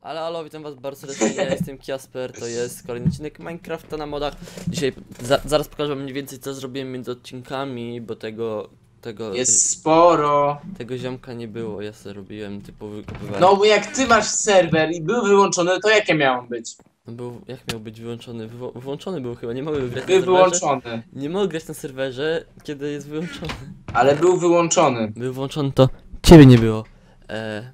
Ale alo, witam was bardzo serdecznie, ja jestem Kiasper, to jest kolejny odcinek Minecrafta na modach. Dzisiaj za, zaraz pokażę wam mniej więcej co zrobiłem między odcinkami, bo tego, tego, Jest sporo. tego ziomka nie było, ja sobie robiłem typowy. No bo jak ty masz serwer i był wyłączony, to jakie miałem być? No był, jak miał być wyłączony? Wywo wyłączony był chyba, nie mogę grać na Był serwerze. wyłączony. Nie mogę grać na serwerze, kiedy jest wyłączony. Ale był wyłączony. Był włączony to ciebie nie było. E,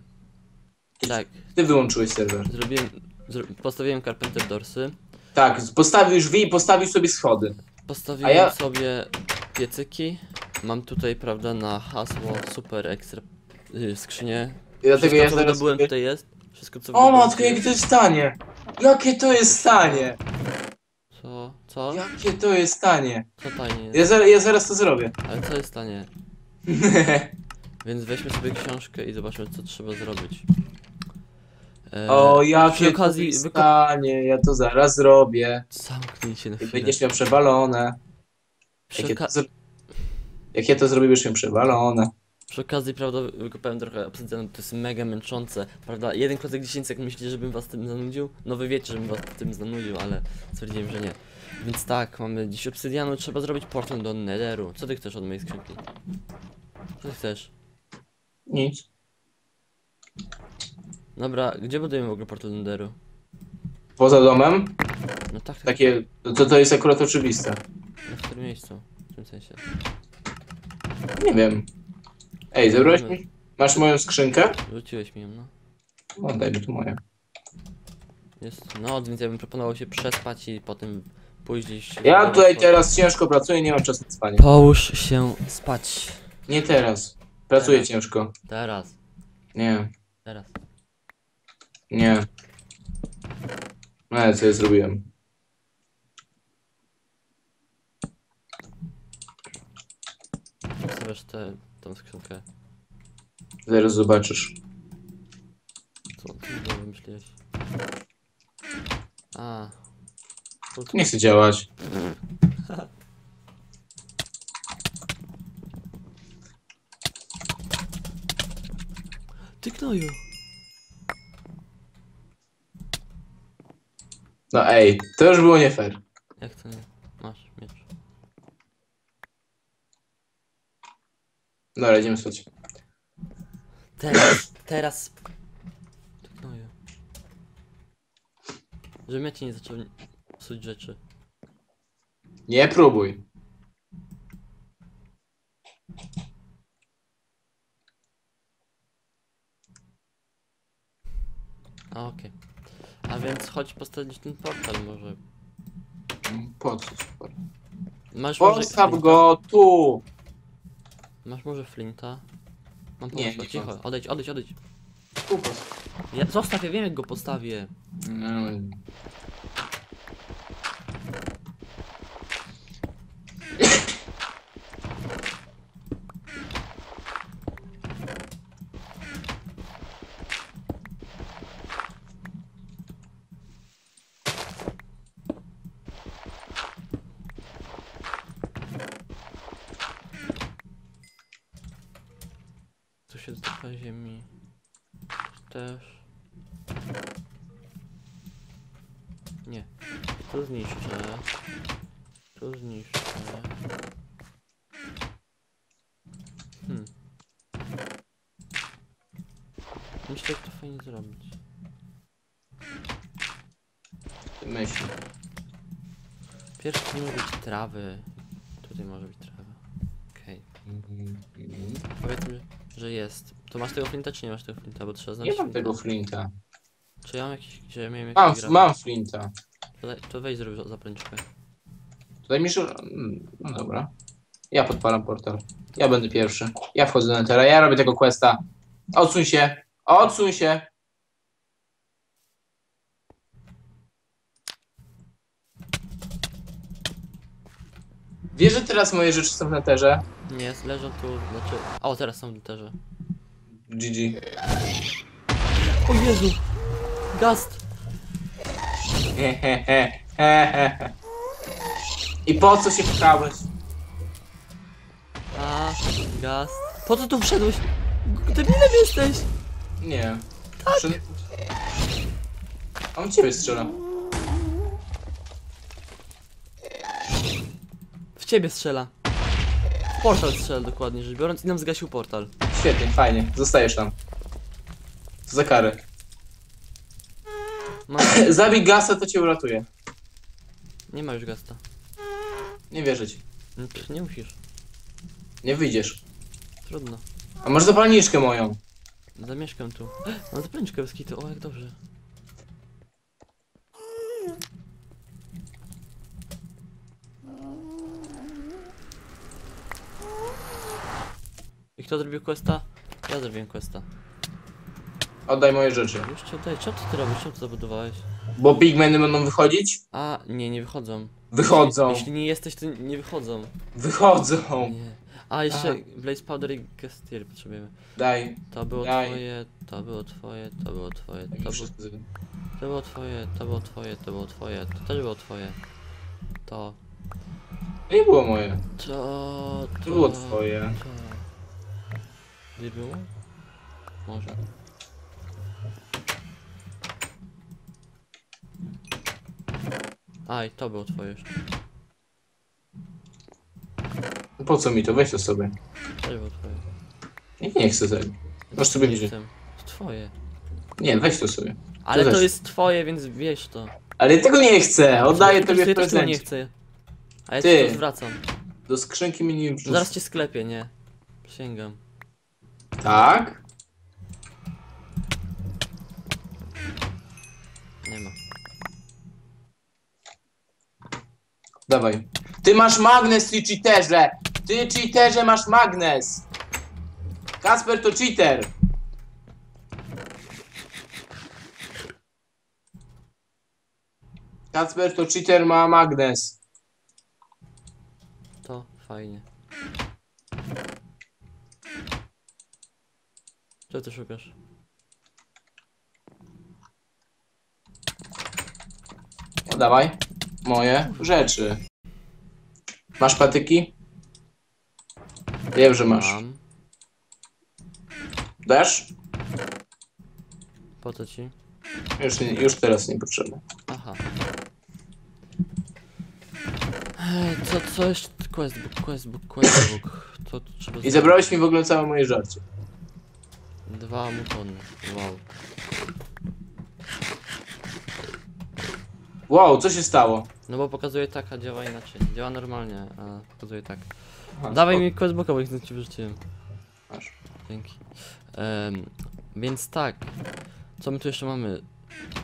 tak, Ty wyłączyłeś serwer. zrobiłem, zro postawiłem Carpenter Doorsy. Tak, postawił drzwi i postawił sobie schody. Postawiłem ja- sobie piecyki. Mam tutaj, prawda, na hasło super ekstra yy, skrzynię. Dlatego Wszystko, ja co wydobyłem sobie... tutaj jest. Wszystko, co O matko, jakie to jest stanie! Jakie to jest stanie! Co? Co? Jakie to jest stanie! Co tajnie Ja, jest? zaraz, ja zaraz to zrobię. Ale co jest tanie? Więc weźmy sobie książkę i zobaczmy, co trzeba zrobić. E, o, jakie okazji stanie, ja to zaraz zrobię. Zamknij się na chwilę. będziesz miał przewalone. Jak ja, to, zro- jak ja to zrobię, będziesz miał przewalone. przy okazji, prawda, wykopałem trochę obsydianu, to jest mega męczące, prawda? Jeden klocek 10 jak myślicie, żebym was tym zanudził? No wy wiecie, żebym was tym zanudził, ale stwierdziłem, że nie. Więc tak, mamy dziś obsydianu, trzeba zrobić portal do Netheru. Co ty chcesz od mojej skrzynki? Co ty chcesz? Nic. Dobra, gdzie budujemy w ogóle portal Netheru? Poza domem? No tak, tak. Takie, to, to jest akurat oczywiste. No w którym miejscu? W tym sensie. Nie wiem. Ej, zebrałeś mi? Masz moją skrzynkę? Rzuciłeś mi ją, no. O, daj mi tu moje. Jest. No, więc ja bym proponował się przespać i potem pójść gdzieś... Ja tutaj teraz ciężko pracuję, nie mam czasu na spanie. Połóż się spać. Nie teraz. Pracuję Teraz. ciężko. Teraz. Nie, Teraz. Nie. No, ale co ja zrobiłem? Stawiasz tę tą skrzynkę. Zaraz zobaczysz. Co ty wymyśliłeś? A. Nie chcę działać. Ty gnoju! No ej, to już było nie fair. Jak to nie? Masz miecz. Dobra, idziemy spać. Teraz, teraz. Ty gnoju. Żebym ja ci nie zaczął psuć rzeczy. Nie próbuj. A okej. A więc chodź postawić ten portal może. Po co? super. Masz może Postaw flinta? go tu! Masz może flinta? Mam Nie, pomysł, nie cicho, mam. odejdź, odejdź, odejdź. Tu postaw. Ja, zostaw, ja wiem jak go postawię. No, się dotyka ziemi. Też. Nie. Tu zniszczę. Tu zniszczę. Hmm. Myślę, jak to fajnie zrobić. myśl. Pierwszy nie może być trawy. Tutaj może być trawa. Okej. Powiedzmy, że jest. To masz tego flinta, czy nie masz tego flinta? Bo trzeba znaleźć Nie mam flinta. tego flinta. Czy ja mam jakiś, czy ja miałem Mam, jakiś gra- mam flinta. To, daj- to weź zrób za- zapalniczkę. Tutaj mi że... mm, No dobra. Ja podpalam portal. Ja będę pierwszy. Ja wchodzę do Nentera. Ja robię tego questa. Odsuń się. Odsuń się. Wiesz, że teraz moje rzeczy są w Netherze? Nie, leżą tu, znaczy... O, teraz są w literze. GG. O Jezu! Gast! I po co się pchałeś? A, gast. Po co tu wszedłeś? Debilem jesteś! Nie. Przed... On ciebie strzela. W ciebie strzela. W portal strzela dokładnie rzecz biorąc i nam zgasił portal. Świetnie, fajnie. Zostajesz tam. Co za karę. No, Zabij gasa, to cię uratuje. nie ma już gasta. Nie wierzę ci. No, pff, Nie musisz. Nie wyjdziesz. Trudno. A masz zapalniczkę moją. Zamieszkam tu. Mam zapalniczkę bez kitu, o jak dobrze. I kto zrobił questa? Ja zrobiłem questa. Oddaj moje rzeczy. Już ci oddaję. Czemu ty to robisz? Czemu to zabudowałeś? Bo pigmeny będą wychodzić? A, nie, nie wychodzą. Wychodzą. Jeśli nie jesteś, to nie wychodzą. Wychodzą. Nie. A, jeszcze Aha. Blaze Powder i Gestier potrzebujemy. Daj. To było Daj. twoje, to było twoje, to było twoje, to wszyscy. to było twoje, to było twoje, to było twoje, to też było twoje. To, To nie było moje. to, to, To było twoje. To. Gdzie było? Może. Aj, to było twoje jeszcze. Po co mi to? Weź to sobie. Też było twoje. Nikt nie chce tego. Masz sobie. To twoje. Nie, weź to sobie. Ale to jest twoje, więc wiesz to. Ale ja tego nie chcę. Oddaję Po tobie w ja też tego nie prezencie. chcę. A ja Ty. ci to zwracam. Do skrzynki mi nie wrzuć. Zaraz cię sklepię, nie? Przysięgam. Tak? Nie ma. Dawaj. Ty masz magnes, ty cheaterze! Ty cheaterze masz magnes! Kasper to cheater! Kasper to cheater ma magnes. To fajnie. Co ty szukasz? O, dawaj. Moje rzeczy. Masz patyki? Wiem, że masz. Mam. Dasz? Po co ci? Już, nie, już teraz nie potrzeba. Aha. Ej, Co, co jeszcze? Questbook, questbook, questbook. To trzeba I zabrałeś mi w ogóle całe moje żarcie. Dwa mutony. Wow. Wow, co się stało? No bo pokazuje tak, a działa inaczej. Działa normalnie, a pokazuje tak. Aha, Dawaj mi questbooka, bo ich ci wyrzuciłem. Masz. Dzięki. Em, więc tak. Co my tu jeszcze mamy?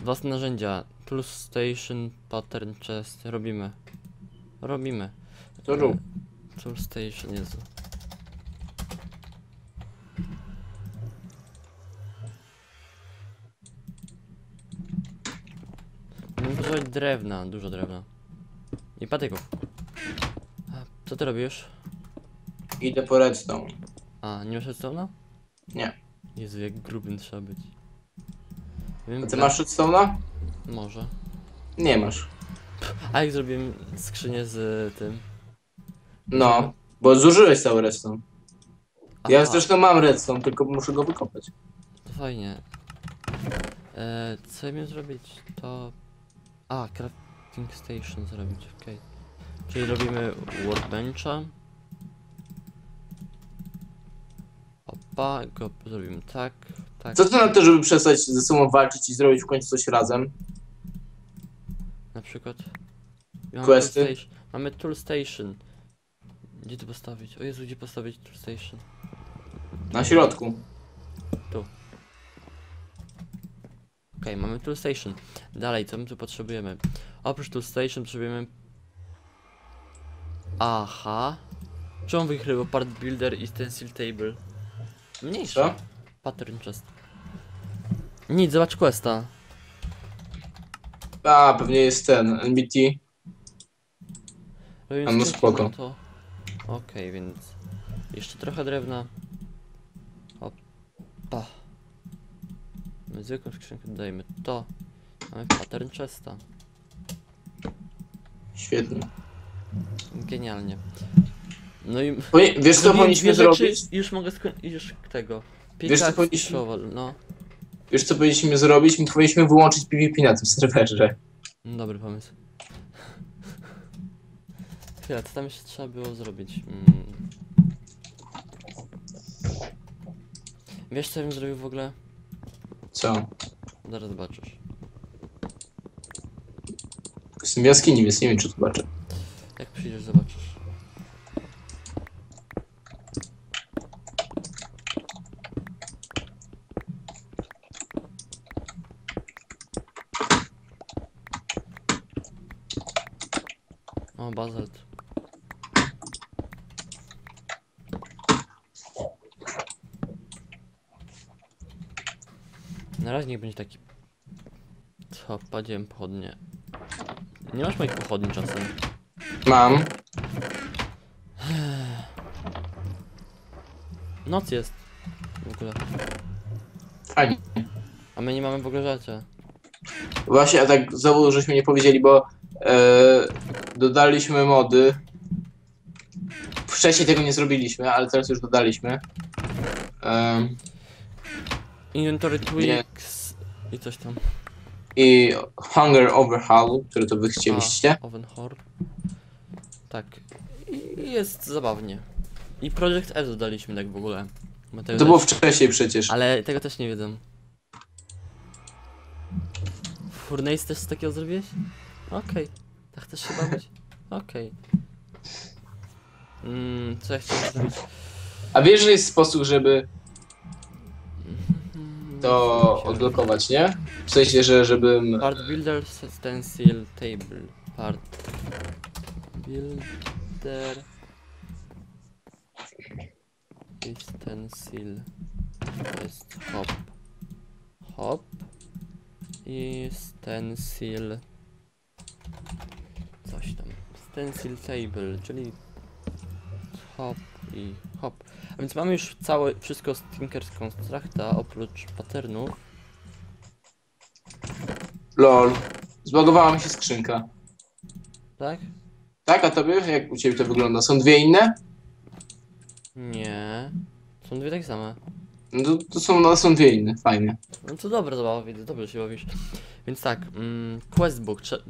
Własne narzędzia. Tool Station, Pattern Chest. Robimy. Robimy. To rób. Tool Station, Jezu. Drewna, dużo drewna. I patyków. A, co ty robisz? Idę po redstone. A, nie masz redstone'a? Nie. Jezu, jak grubym trzeba być. Wiem, A ty masz redstone'a? Może. Nie masz. A jak zrobiłem skrzynię z tym? No, bo zużyłeś cały redstone. Ja Aha, zresztą mam redstone, tylko muszę go wykopać. To fajnie. E, co ja miałem zrobić? To... A, crafting station zrobić, okej. Czyli robimy workbencha. Opa, go zrobimy tak, tak. Co ty na to, żeby przestać ze sobą walczyć i zrobić w końcu coś razem? Na przykład. Mamy Questy? Tool station. Mamy tool station. Gdzie tu postawić? O Jezu, gdzie postawić tool station? Na środku. Okej, mamy tool station. Dalej, co my tu potrzebujemy? Oprócz tool station potrzebujemy... Aha. Czemu wychryło part builder i stencil table? Mniejsze. Co? Pattern chest. Nic, zobacz questa. A, pewnie jest ten, NBT. Robimy A no spoko. To... Okej, więc... Jeszcze trochę drewna. Opa. Zwykłą skrzynkę dodajemy to. Mamy pattern chesta. Świetnie. Genialnie. No i... Powie- Wiesz co powinniśmy zrobić? Już mogę skończyć już tego. Wiesz, co powinniśmy- no. Wiesz co powinniśmy zrobić? My powinniśmy wyłączyć PvP na tym serwerze. Dobry pomysł. Chwila, co tam jeszcze trzeba było zrobić? Mm. Wiesz co ja bym zrobił w ogóle? Co? Zaraz zobaczysz. Jestem w jaskini, więc nie wiem czy to zobaczę. Jak przyjdziesz, zobaczysz. O, bazalt. Na razie niech będzie taki... Co, padziłem pochodnie. Nie masz moich pochodni czasem. Mam. Noc jest. W ogóle. Fajnie. A my nie mamy w ogóle rzeczy. Właśnie, a tak znowu żeśmy nie powiedzieli, bo e, dodaliśmy mody. Wcześniej tego nie zrobiliśmy, ale teraz już dodaliśmy. E, Inventory Tweaks i coś tam. I Hunger Overhaul, który to wy chcieliście. A, Ovenhor. Tak. I jest zabawnie. I Project F dodaliśmy tak w ogóle. To było też, wcześniej przecież. Ale tego też nie wiedzą. Furnace też z takiego zrobiłeś? Okej. Tak też chyba być? Okej. Mm, co ja chciałem zrobić? A wiesz, że jest sposób, żeby to odblokować, nie? W sensie, że żebym... Part builder stencil table. Part builder. Stencil. To jest hop. Hop. I stencil. Coś tam. Stencil table, czyli hop i hop. A więc mamy już całe wszystko z Tinker's Constructa oprócz patternów. LOL. Zbagowała mi się skrzynka. Tak? Tak, a tobie? Jak u ciebie to wygląda? Są dwie inne? Nie. Są dwie takie same. No to, to są, no, są dwie inne, fajnie. No to dobra zabawa, widzę, dobrze się bawisz. Więc tak, mm, questbook, trze-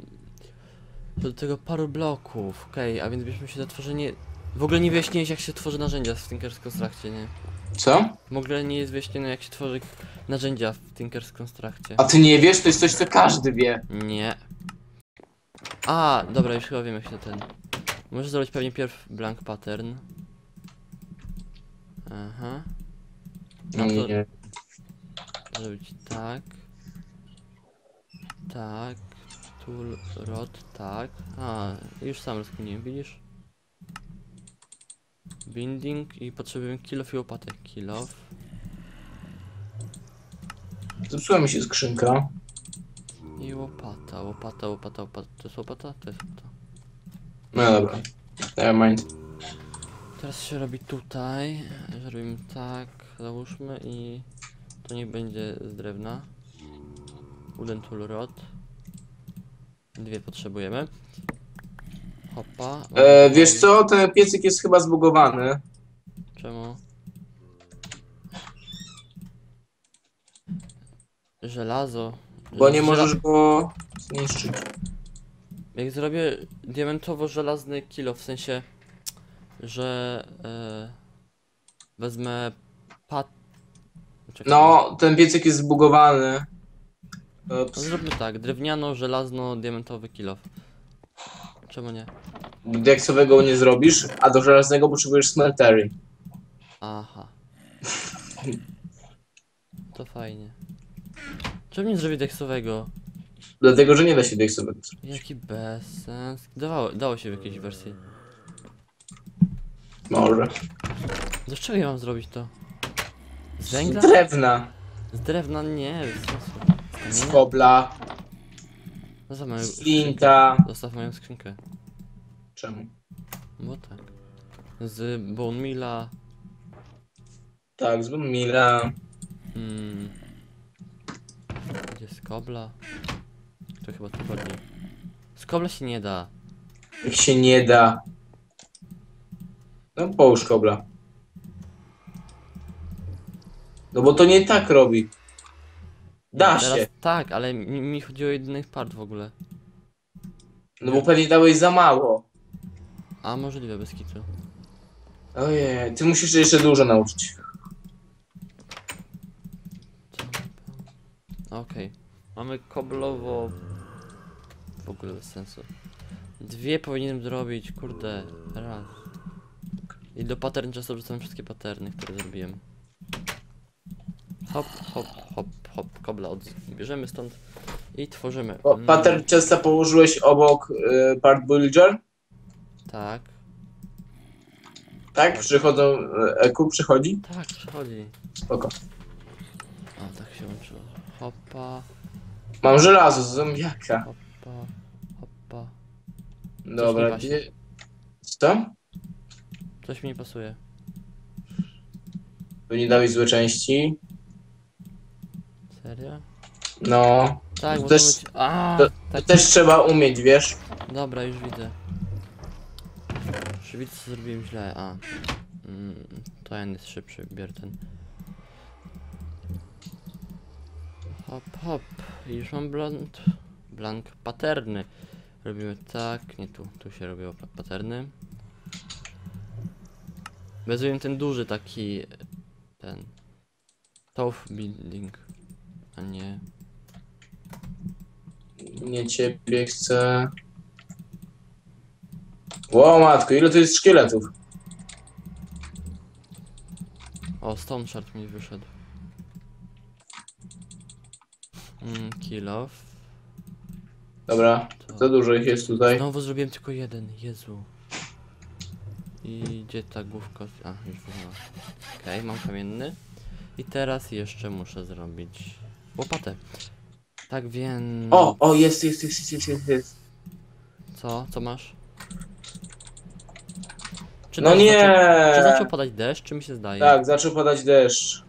do tego paru bloków, okej, a więc byśmy się za tworzenie... W ogóle nie wyjaśniłeś jak się tworzy narzędzia w Tinker's Constructie, nie? Co? W ogóle nie jest wyjaśnione jak się tworzy narzędzia w Tinker's Constructie. A ty nie wiesz? To jest coś, co każdy wie. Nie. A, dobra, już chyba wiem jak się ten... Możesz zrobić pewnie pierw blank pattern. Aha. No to- Nie. Zrobić tak. Tak. Tool, rod, tak. A, już sam rozkminiłem, widzisz? Binding i potrzebujemy kilof i łopatek. Kilof. Zepsuła mi się skrzynka. I łopata, łopata, łopata, łopata. To jest łopata? To jest łopata. No dobra. Nevermind. Teraz się robi tutaj. Zrobimy tak, załóżmy i to nie będzie z drewna. Wooden tool rod. Dwie potrzebujemy. Hopa. E, wiesz co? Ten piecyk jest chyba zbugowany. Czemu? Żelazo. Bo nie Żela- możesz go zniszczyć. Jak zrobię diamentowo-żelazny kilo, w sensie, że e, wezmę pat... Czekaj. No, ten piecyk jest zbugowany. No Ups. zróbmy tak, drewniano-żelazno-diamentowy kilo. Czemu nie? Deksowego nie zrobisz, a do żelaznego potrzebujesz smeltery. Aha. To fajnie. Czemu nie zrobię deksowego? Dlatego, że nie da się deksowego zrobić. Jaki bezsens. Dawało, dało się w jakiejś wersji. Może. Do czego ja mam zrobić to? Z Z węgla? drewna. Z drewna nie, bez sensu. Z Nie? kobla. Zostaw moją skrzynkę. Zostaw moją skrzynkę. Czemu? Bo tak. Z bone meala. Tak, z Mila. Mm. Gdzie z kobla? To chyba tu bardziej. Z kobla się nie da. Jak się nie da. No połóż kobla. No bo to nie tak robi. Da Teraz się. tak, ale mi, mi chodzi o jedynych part w ogóle. No bo pewnie dałeś za mało. A możliwe bez kitu. Ojej, ty musisz się jeszcze dużo nauczyć. Okej. Mamy koblowo... W ogóle bez sensu. Dwie powinienem zrobić, kurde. Raz. I do pattern często wrzucam wszystkie patterny, które zrobiłem. Hop, hop, hop. Kobla od... bierzemy stąd i tworzymy. O, Mm, pattern często położyłeś obok y, part builder? Tak, Tak? Przychodzą, y, EQ przychodzi? tak, przychodzi. Spoko. O, tak się łączyło. Hopa, Mam żelazo z zombiaka. hopa, hopa. Dobra, gdzie... Co? Coś mi nie pasuje. Pewnie dałeś złe części. Serio? No. Tak, To też- być... A, to- tak. To też trzeba umieć, wiesz? Dobra, już widzę. Już widzę, co zrobiłem źle. A. Mm, to ten jest szybszy, bier ten. Hop, hop. Już mam blank, blank paterny. Robimy tak, nie tu, tu się robiło pa- paterny. Wezmę ten duży taki, ten, top building, a nie, Nie ciebie chcę. Ło matko, ile to jest szkieletów? O, Stone Shard mi wyszedł. Mm, kill off. Dobra, To... za dużo ich jest tutaj. Znowu zrobiłem tylko jeden, Jezu. I gdzie ta główka? A, już wygląda. Okej, mam kamienny. I teraz jeszcze muszę zrobić łopatę. Tak więc... O, o, jest, jest, jest, jest, jest, jest. Co? Co masz? Czy No deszcz nie! Zaczął, czy zaczął padać deszcz, czy mi się zdaje? Tak, zaczął padać deszcz.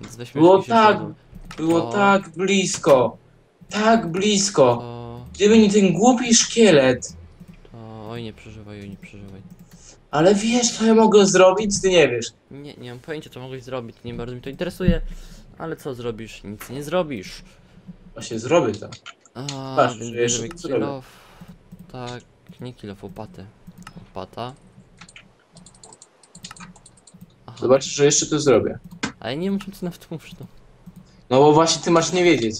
Więc weźmy Było jakiś tak. Było O. tak blisko. Tak blisko. To... Gdyby nie ten głupi szkielet. To... Oj, nie przeżywaj, oj, nie przeżywaj. Ale wiesz, co ja mogę zrobić? Ty nie wiesz. Nie, nie mam pojęcia, co mogłeś zrobić, nie bardzo mi to interesuje. Ale co zrobisz? Nic nie zrobisz. Właśnie zrobię to. A, Patrz, więc że jeszcze zrobię. kill off. Tak, nie kill off, łopatę. Łopata. Aha, Zobaczysz, że jeszcze to zrobię. ale nie wiem, czym ty nawet mówisz, no. No bo właśnie ty masz nie wiedzieć.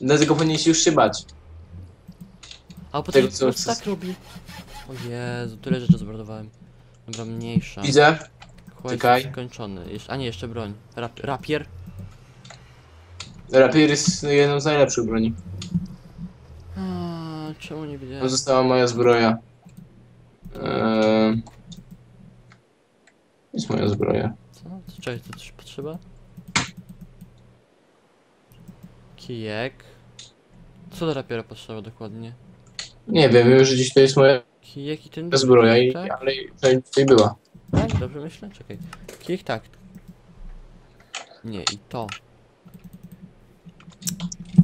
Dlatego powinieneś już się bać. A po Tego, co co- tak robi? O Jezu, tyle rzeczy zbrodowałem. Dobra, mniejsza. Widzę. Quest czekaj. skończony. A nie, jeszcze broń. Rap, rapier? Rapier jest jedną z najlepszych broni. A, czemu nie To wiedziałem? została moja zbroja. Eee... Jest moja zbroja. Co? Co, Czekaj, to coś potrzeba? Kijek. Co do rapiera potrzeba dokładnie? Nie wiem, wiem, że gdzieś to jest moja Kijek i ten... zbroja, i, tak? ale tutaj- tutaj była. Tak, dobrze myślę? Czekaj. Kijek tak. Nie, i to.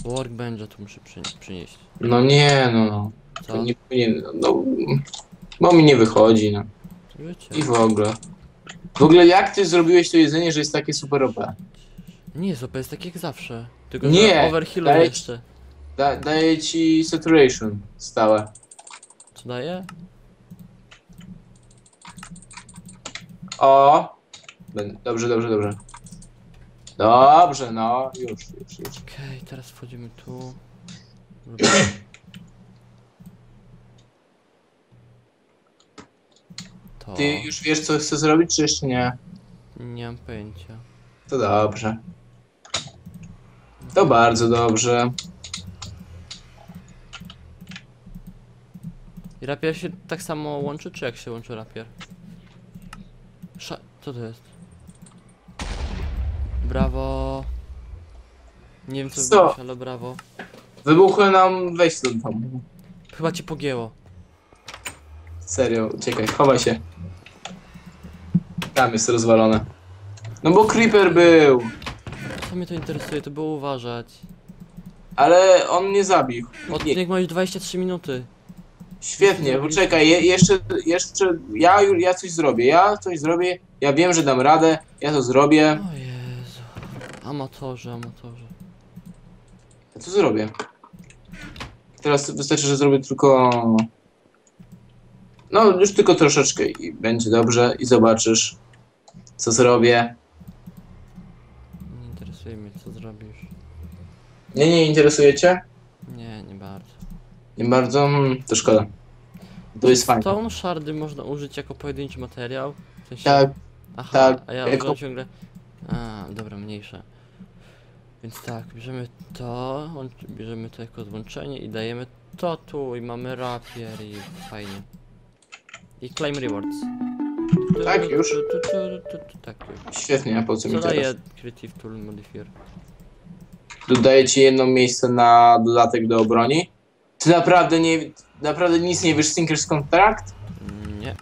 Workbencha tu muszę przynie przynieść. No nie, no, no. To nie powinien, no, bo mi nie wychodzi, no. Życie. I w ogóle. W ogóle jak ty zrobiłeś to jedzenie, że jest takie super OP? Nie OP, jest tak jak zawsze. Tylko Nie, że overhealu daj- jeszcze. Da, daje ci saturation stałe. Co daje? O! Będę- Dobrze, dobrze, dobrze. Dobrze, no, już, już, już. Okej, teraz wchodzimy tu. To. Ty już wiesz, co chcesz zrobić, czy jeszcze nie? Nie mam pojęcia. To dobrze. To bardzo dobrze. I rapier się tak samo łączy, czy jak się łączy rapier? Sza... Co to jest? Brawo. Nie wiem co, Co? wybrać, ale brawo. Wybuchły nam, stąd tam. Chyba ci pogięło. Serio, uciekaj, chowaj się. Tam jest rozwalone. No bo Creeper był, Co mnie to interesuje, to było uważać. ale on mnie zabił. Nie, Odcinek ma już 23 minuty. świetnie, poczekaj, je, jeszcze, jeszcze, ja, ju- ja coś zrobię, ja coś zrobię, ja wiem, że dam radę, ja to zrobię. O Jezu. Amatorzy, amatorzy. A co zrobię? Teraz wystarczy, że zrobię tylko... No, już tylko troszeczkę i będzie dobrze i zobaczysz, co zrobię. Nie interesuje mnie co zrobisz. Nie, nie interesuje cię? Nie, nie bardzo. Nie bardzo? Hmm, to szkoda. To jest fajne. Stone shardy można użyć jako pojedynczy materiał? W sensie... Tak, Aha, tak, a ja jako- ciągle... A, dobra, mniejsze. Więc tak, bierzemy to, bierzemy to jako złączenie i dajemy to tu i mamy rapier i fajnie. I claim rewards. Tak, już? Tak, już. świetnie, a po co mi teraz? daje Creative Tool Modifier? Dodaję ci jedno miejsce na dodatek do obroni. Ty naprawdę nie, naprawdę nic nie wiesz Stinkers Contract? Nie,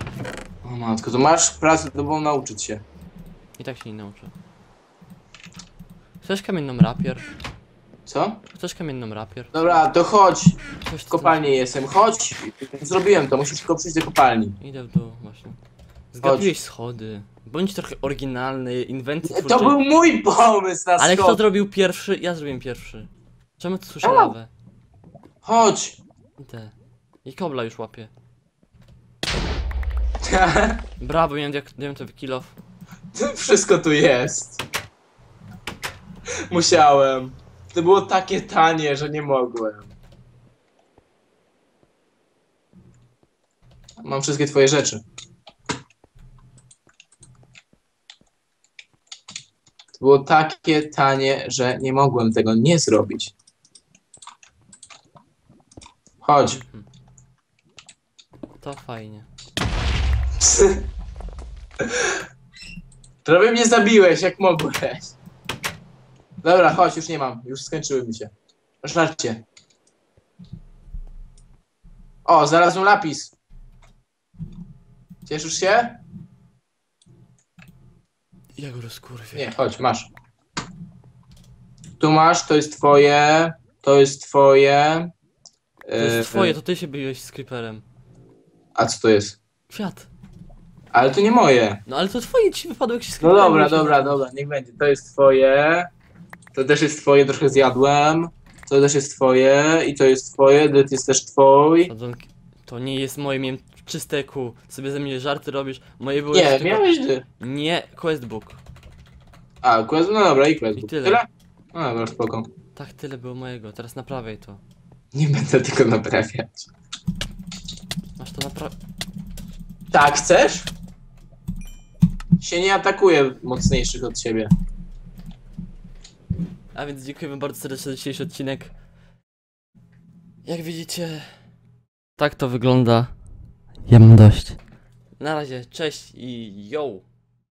O matko, to masz pracę dobą nauczyć się. i tak się nie nauczę. Chcesz kamienną rapier? Co? Chcesz kamienną rapier? Dobra, to chodź. Coś W kopalni jestem, chodź. Zrobiłem to, musisz tylko przyjść do kopalni. Idę w dół właśnie. Zgapiłeś schody. Bądź trochę oryginalny, inwenty To był mój pomysł na Ale kto zrobił pierwszy? Ja zrobiłem pierwszy. Czemu tu słyszę A. lawę? Chodź. Idę. I kobla już łapie. Brawo, miałem, jak, miałem to kill off. Wszystko tu jest. Musiałem. To było takie tanie, że nie mogłem. Mam wszystkie twoje rzeczy. To było takie tanie, że nie mogłem tego nie zrobić. Chodź. To fajnie. Prawie mnie zabiłeś, jak mogłeś. Dobra, chodź, już nie mam. Już skończyły mi się. Żarcie. O, znalazłem lapis. Cieszysz się? Ja go rozkurwię. Nie, chodź, masz. Tu masz, to jest twoje. To jest twoje. To jest Yy, twoje, to ty się biłeś z creeperem. A co to jest? Kwiat. Ale to nie moje. No ale to twoje ci wypadło jak się z No creeperem dobra, dobra, dobra, niech będzie. To jest twoje. To też jest twoje, trochę zjadłem. To też jest twoje i to jest twoje, to jest też twój. To nie jest moje, miałem czyste ku. Sobie ze mnie żarty robisz. Moje były Nie, tylko... miałeś ty. Nie, questbook. A, quest, no dobra, i quest. I tyle. No dobra, spoko. Tak, tyle było mojego. Teraz naprawiaj to. Nie będę tego naprawiać. Masz to napraw... Tak, chcesz? Się nie atakuje mocniejszych od ciebie. A więc dziękujemy bardzo serdecznie za dzisiejszy odcinek. Jak widzicie, tak to wygląda. Ja mam dość. Na razie, cześć i yo!